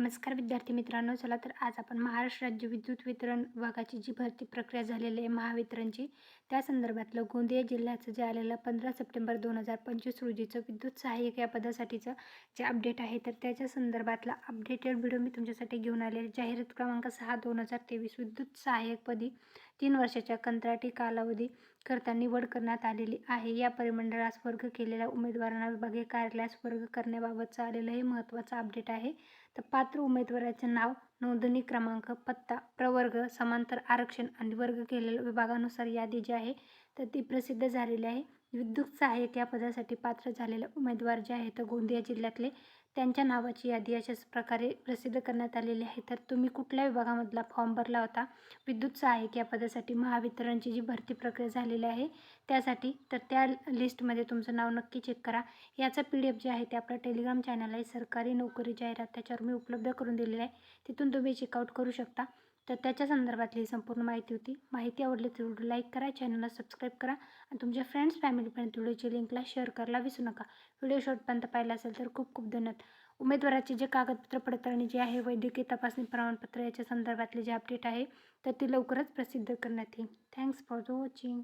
नमस्कार विद्यार्थी मित्रांनो चला तर आज आपण महाराष्ट्र राज्य विद्युत वितरण विभागाची जी भरती प्रक्रिया झालेली आहे महावितरणची त्या संदर्भातलं गोंदिया जिल्ह्याचं जे आलेलं पंधरा सप्टेंबर दोन हजार पंचवीस रोजीचं विद्युत सहाय्यक या पदासाठीचं जे अपडेट आहे तर त्याच्या संदर्भातला अपडेटेड व्हिडिओ मी तुमच्यासाठी घेऊन आले जाहिरात क्रमांक सहा दोन हजार तेवीस विद्युत सहाय्यकपदी तीन वर्षाच्या कंत्राटी कालावधी करता निवड करण्यात आलेली आहे. या परिमंडळास वर्ग केलेल्या उमेदवारांना विभागीय कार्यालयास वर्ग करण्याबाबतचं आलेलं हे महत्त्वाचं अपडेट आहे. तर पात्र उमेदवाराचे नाव नोंदणी क्रमांक पत्ता प्रवर्ग समांतर आरक्षण आणि वर्ग केलेल्या विभागानुसार यादी जी आहे तर ती प्रसिद्ध झालेली आहे. विद्युत सहाय्यक या पदासाठी पात्र झालेले उमेदवार जे आहेत गोंदिया जिल्ह्यातले त्यांच्या नावाची यादी अशाच प्रकारे प्रसिद्ध करण्यात आलेली आहे. तर तुम्ही कुठल्या विभागामधला फॉर्म भरला होता? विद्युत सहाय्यक या पदासाठी. महावितरणची जी भरती प्रक्रिया झालेली आहे त्यासाठी. तर त्या लिस्टमध्ये तुमचं नाव नक्की चेक करा. याचं पी डी एफ जे आहे ते आपल्या टेलिग्राम चॅनल आहे सरकारी नोकरी जाहिरात त्याच्यावर मी उपलब्ध करून दिलेलं आहे. तिथून तुम्ही चेकआउट करू शकता. तर त्याच्या संदर्भातली संपूर्ण माहिती होती. माहिती आवडली तर व्हिडिओ लाईक करा चॅनलला सबस्क्राईब करा आणि तुमच्या फ्रेंड्स फॅमिलीपर्यंत व्हिडिओची लिंकला शेअर करायला विसरू नका. व्हिडिओ शॉर्टपर्यंत पाहिला असेल तर खूप खूप धन्यवाद. उमेदवाराचे जे कागदपत्र पडताळणी जे आहे वैद्यकीय तपासणी प्रमाणपत्र याच्या संदर्भातले जे अपडेट आहे तर ती लवकरच प्रसिद्ध करण्यात येईल. Thanks for the watching